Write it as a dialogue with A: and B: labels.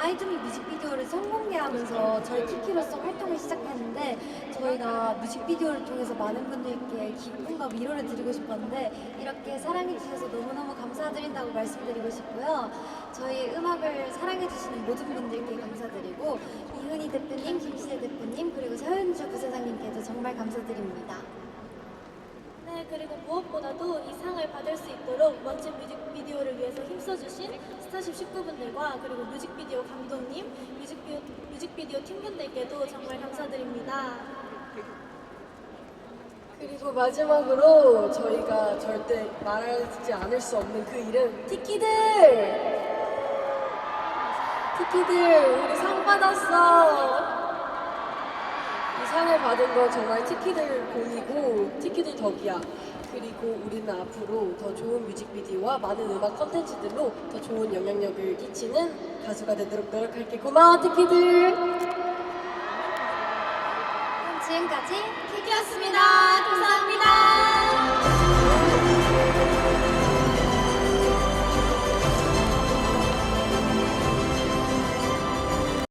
A: 아이즈미 뮤직비디오를 선공개하면서 저희 키키로서 활동을 시작했는데 저희가 뮤직비디오를 통해서 많은 분들께 기쁨과 위로를 드리고 싶었는데 이렇게 사랑해주셔서 너무너무 감사드린다고 말씀드리고 싶고요. 저희 음악을 사랑해주시는 모든 분들께 감사드리고 이은희 대표님, 김시대 대표님 그리고 서현주 부사장님께도 정말 감사드립니다.
B: 네, 그리고 무엇보다도 이 상을 받을 수 있도록 멋진 뮤직비디오를 위해서 힘써주신 스타쉽 식구분들과 그리고 뮤직비디오 감독님, 뮤직비디오, 뮤직비디오 팀원들께도 정말 감사드립니다.
C: 그리고 마지막으로 저희가 절대 말하지 않을 수 없는 그 이름 티키들! 티키들 우리 상 받았어. 이 상을 받은 건 정말 티키들 공이고 티키들 덕이야 그리고 우리는 앞으로 더 좋은 뮤직비디오와 많은 음악 컨텐츠들로 더 좋은 영향력을 끼치는 가수가 되도록 노력할게 고마워
A: 그럼 지금까지.
B: 감사합니다.